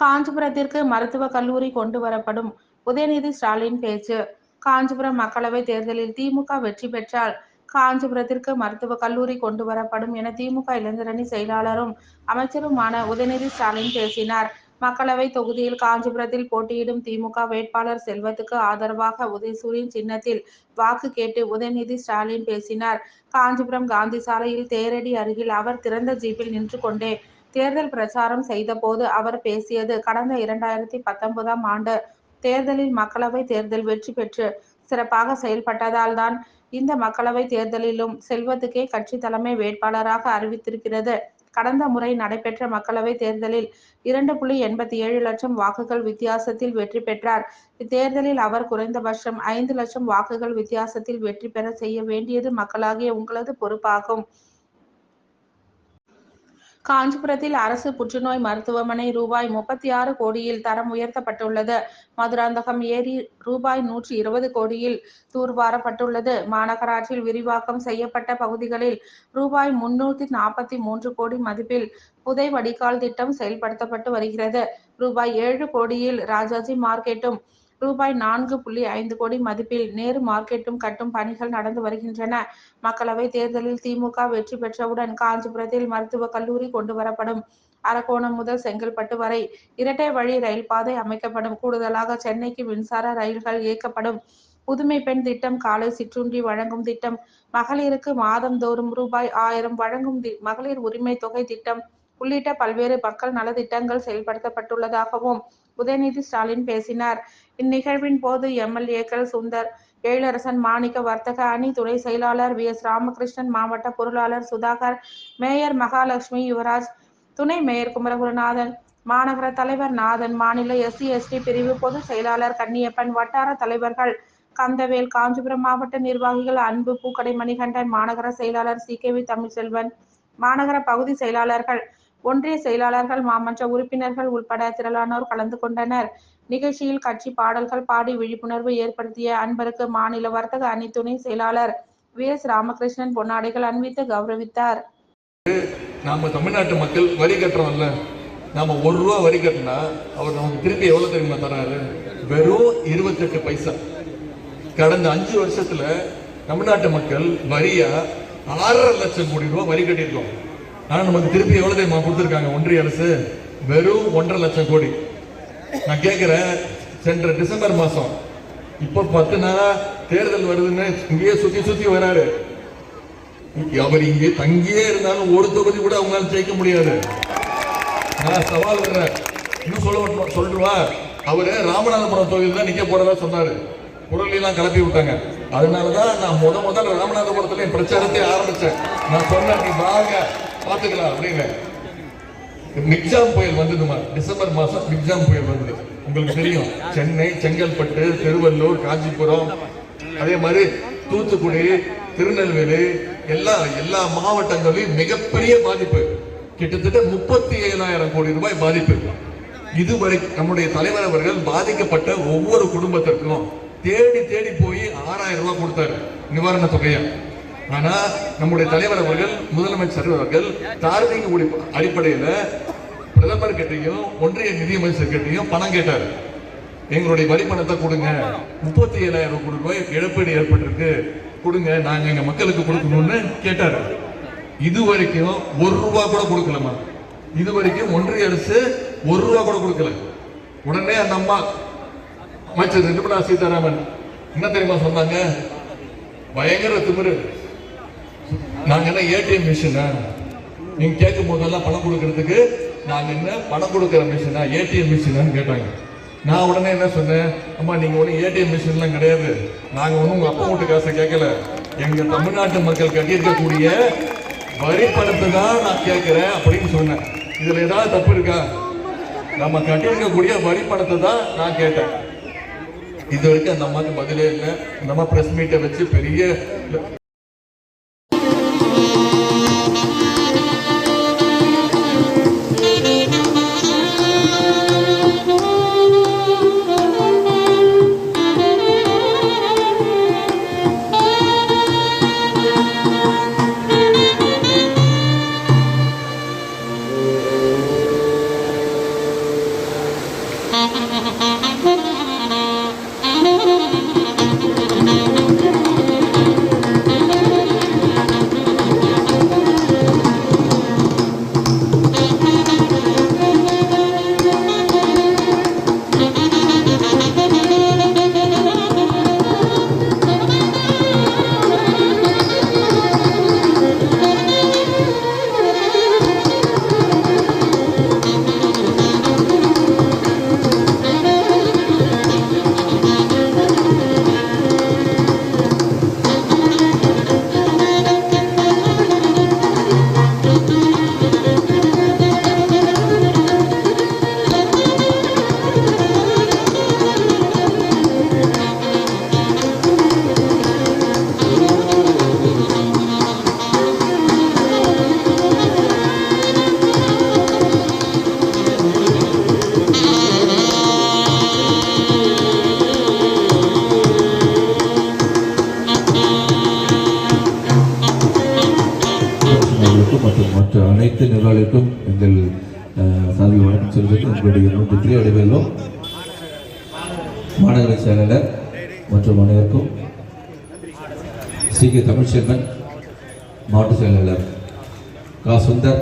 காஞ்சிபுரத்திற்கு மருத்துவக் கல்லூரி கொண்டு வரப்படும் உதயநிதி ஸ்டாலின் பேச்சு காஞ்சிபுரம் மக்களவை தேர்தலில் திமுக வெற்றி பெற்றால் காஞ்சிபுரத்திற்கு மருத்துவக் கல்லூரி கொண்டு வரப்படும் என திமுக இளைஞரணி செயலாளரும் அமைச்சருமான உதயநிதி ஸ்டாலின் பேசினார். மக்களவை தொகுதியில் காஞ்சிபுரத்தில் போட்டியிடும் திமுக வேட்பாளர் செல்வத்துக்கு ஆதரவாக உதயசூரியன் சின்னத்தில் வாக்கு கேட்டு உதயநிதி ஸ்டாலின் பேசினார். காஞ்சிபுரம் காந்தி சாலையில் தேரடி அருகில் அவர் திறந்த ஜீப்பில் நின்று கொண்டே தேர்தல் பிரச்சாரம் செய்தபோது அவர் பேசியது கடந்த இரண்டாயிரத்தி பத்தொன்பதாம் ஆண்டு தேர்தலில் மக்களவை தேர்தல் வெற்றி பெற்று சிறப்பாக செயல்பட்டதால் தான் இந்த மக்களவை தேர்தலிலும் செல்வத்துக்கே கட்சி தலைமை வேட்பாளராக அறிவித்திருக்கிறது. கடந்த முறை நடைபெற்ற மக்களவை தேர்தலில் இரண்டு புள்ளி எண்பத்தி ஏழு லட்சம் வாக்குகள் வித்தியாசத்தில் வெற்றி பெற்றார். இத்தேர்தலில் அவர் குறைந்தபட்சம் ஐந்து லட்சம் வாக்குகள் வித்தியாசத்தில் வெற்றி பெற செய்ய வேண்டியது மக்களாகிய உங்களது பொறுப்பாகும். காஞ்சிபுரத்தில் அரசு புற்றுநோய் மருத்துவமனை ரூபாய் முப்பத்தி ஆறு கோடியில் தரம் உயர்த்தப்பட்டுள்ளது. மதுராந்தகம் ஏரி ரூபாய் நூற்றி இருபது கோடியில் தூர்வாரப்பட்டுள்ளது. மாநகராட்சியில் விரிவாக்கம் செய்யப்பட்ட பகுதிகளில் ரூபாய் முன்னூத்தி நாற்பத்தி மூன்று கோடி மதிப்பில் புதை வடிகால் திட்டம் செயல்படுத்தப்பட்டு வருகிறது. ரூபாய் ஏழு கோடியில் ராஜாஜி மார்க்கெட்டும், ரூபாய் நான்கு புள்ளி ஐந்து கோடி மதிப்பில் நேரு மார்க்கெட்டும் கட்டும் பணிகள் நடந்து வருகின்றன. மக்களவை தேர்தலில் திமுக வெற்றி பெற்றவுடன் காஞ்சிபுரத்தில் மருத்துவக் கல்லூரி கொண்டு வரப்படும். அரக்கோணம் முதல் செங்கல்பட்டு வரை இரட்டை வழி ரயில் பாதை அமைக்கப்படும். கூடுதலாக சென்னைக்கு மின்சார ரயில்கள் இயக்கப்படும். புதுமை பெண் திட்டம், காலை சிற்றுண்டி வழங்கும் திட்டம், மகளிருக்கு மாதம்தோறும் ரூபாய் ஆயிரம் வழங்கும் மகளிர் உரிமை தொகை திட்டம் உள்ளிட்ட பல்வேறு மக்கள் நலத்திட்டங்கள் செயல்படுத்தப்பட்டுள்ளதாகவும் உதயநிதி ஸ்டாலின் பேசினார். இந்நிகழ்வின் போது எம்எல்ஏக்கள் சுந்தர், எழிலரசன், மாணிக்க, வர்த்தக அணி துணை செயலாளர் வி. எஸ். ராமகிருஷ்ணன், மாவட்ட பொருளாளர் சுதாகர், மேயர் மகாலட்சுமி, யுவராஜ், துணை மேயர் குமரகுருநாதன், மாநகர தலைவர் நாதன், மாநில எஸ்சி எஸ்டி பிரிவு பொதுச் செயலாளர் கன்னியப்பன், வட்டார தலைவர்கள் கந்தவேல், காஞ்சிபுரம் மாவட்ட நிர்வாகிகள் அன்பு, பூக்கடை மணிகண்டன், மாநகர செயலாளர் சி. கே. வி. தமிழ்செல்வன், மாநகர பகுதி செயலாளர்கள், ஒன்றிய செயலாளர்கள், மாமன்ற உறுப்பினர்கள் உள்பட திரளானோர் கலந்து கொண்டனர். நிகழ்ச்சியில் கட்சி பாடல்கள் பாடி விழிப்புணர்வு ஏற்படுத்திய அன்பருக்கு மாநில வர்த்தக அணி துணை செயலாளர் வி. எஸ். ராமகிருஷ்ணன் பொன்னாடைகள் அணிவித்து கௌரவித்தார். நாம தமிழ்நாட்டு மக்கள் வரி கட்டுறோம்ல நாம ஒரு ரூபா வரி கட்டினா அவர் நமக்கு திருப்பி எவ்வளவு தெரியுமா தராரு வெறும் இருபத்தெட்டு பைசா கடந்த அஞ்சு வருஷத்துல தமிழ்நாட்டு மக்கள் வரியா ஆறரை லட்சம் கோடி ரூபாய் வரி கட்டியிருக்கோம் ஆனா நமக்கு திருப்பி எவ்வளவு தெரியுமா? கொடுத்துருக்காங்க. ஒன்றிய அரசு வெறும் ஒன்றரை லட்சம் கோடி. நான் கேட்கிறேன் சென்ற டிசம்பர் மாசம் இப்ப பத்து நாளா தேர்தல் வருதுன்னு இங்கேயே சுத்தி சுத்தி வராரு. அவர் இங்கே தங்கியே இருந்தாலும் ஒரு தொகுதி கூட அவங்களால ஜெயிக்க முடியாது. நான் சவால் விடுறேன் இன்னும் சொல்ல சொல்லுவா அவரு ராமநாதபுரம் தொகுதியில் தான் நிக்க போறதா சொன்னாரு. குரலாம் கிளப்பி விட்டாங்க. அதனாலதான் நான் முத முதல் ராமநாதபுரத்துல என் பிரச்சாரத்தை ஆரம்பிச்சேன். நான் சொன்னேன் நீ வாங்க. பார்த்துக்கலாம் அப்படின்னு மிக்ஜாம் புயல் வந்ததுமா? டிசம்பர் மாசம் மிக்ஜாம் புயல் வந்தது. உங்களுக்கு தெரியும் சென்னை செங்கல்பட்டு திருவள்ளூர் காஞ்சிபுரம் அதே மாதிரி தூத்துக்குடி திருநெல்வேலி எல்லா எல்லா மாவட்டங்களிலும் மிகப்பெரிய பாதிப்பு. கிட்டத்தட்ட முப்பத்தி ஏழாயிரம் கோடி ரூபாய் பாதிப்பு. இதுவரை நம்முடைய தலைவர் அவர்கள் பாதிக்கப்பட்ட ஒவ்வொரு குடும்பத்திற்கும் தேடி தேடி போய் ஆறாயிரம் ரூபாய் கொடுத்தாரு. நிவாரண தொகையை. ஆனா நம்முடைய தலைவர் அவர்கள் முதலமைச்சர் அவர்கள் தார்மீக அடிப்படையில பிரதமர் கிட்டையும் ஒன்றிய நிதியமைச்சர் கிட்டையும் பணம் கேட்டார். எங்களுடைய வரி பணத்தை கொடுங்க. முப்பத்தி ஏழாயிரம் கோடி ரூபாய் இழப்பீடு ஏற்பட்டிருக்கு. கொடுங்க நாங்க எங்க மக்களுக்கு கொடுக்கணும்னு கேட்டாரு. இது வரைக்கும் ஒரு ரூபா கூட கொடுக்கலமா இது வரைக்கும் ஒன்றிய அரசு ஒரு ரூபா கூட கொடுக்கல. உடனே அந்த அம்மா அமைச்சர் நிர்மலா சீதாராமன் என்ன தெரியுமா சொன்னாங்க? பயங்கர திமிரு. நாங்க என்ன ஏடிஎம் மிஷினா நீங்க கேட்கும் போதெல்லாம் பணம் கொடுக்கறதுக்கு நாங்க என்ன பணம் கொடுக்குற மிஷினா ஏடிஎம் மிஷினான்னு கேட்டாங்க. நான் உடனே என்ன சொன்னேன்? அம்மா நீங்க ஒன்றும் ஏடிஎம் மிஷின்லாம் கிடையாது. நாங்க ஒன்றும் உங்க அப்பா வீட்டு காசை கேட்கல. எங்க தமிழ்நாட்டு மக்கள் கட்டியிருக்கக்கூடிய வரி பணத்தை தான் நான் கேட்கிறேன் அப்படின்னு சொன்னேன். இதுல ஏதாவது தப்பு இருக்கா? நம்ம கட்டியிருக்கக்கூடிய வரி பணத்தை தான் நான் கேட்டேன். இது வரைக்கும் அந்த அம்மாவுக்கு பதிலே இல்லை. இந்த அம்மா மீட்டை வச்சு பெரிய அனைத்து நிர்வாகிகளுக்கும் எங்கள் அஹ், சார்பில் வணக்கம் சொல்வதற்கு உங்களுடைய நூற்றி அடைவெல்லாம் மாநகர செயலாளர் மற்றும் அனைவருக்கும் சி. கே. தமிழ்ச்செல்வன் மாவட்ட செயலாளர் கா. சுந்தர்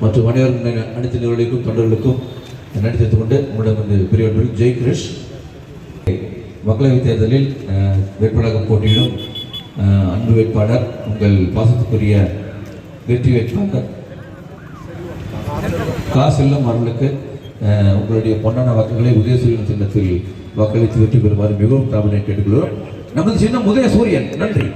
மற்றும் அனைவரும் அனைத்து நிர்வாகிகளுக்கும் தொண்டர்களுக்கும் நன்றி தெரிவித்துக் கொண்டு உங்களிடம் வந்து பெரியவர்கள் ஜெய் கிரிஷ். மக்களவைத் தேர்தலில் வேட்பாளராக போட்டியிடும் அன்பு வேட்பாளர் உங்கள் பாசத்துக்குரிய வெற்றி வேட்பாளர் காசு செல்லும் அவர்களுக்கு உங்களுடைய பொன்னான வாக்குகளை உதயசூரியன் சின்னத்தில் வாக்களித்து வெற்றி பெறுமாறு மிகவும் தாமனை கேட்டுக்கொள்கிறோம். நமது சின்னம் உதயசூரியன் நன்றி.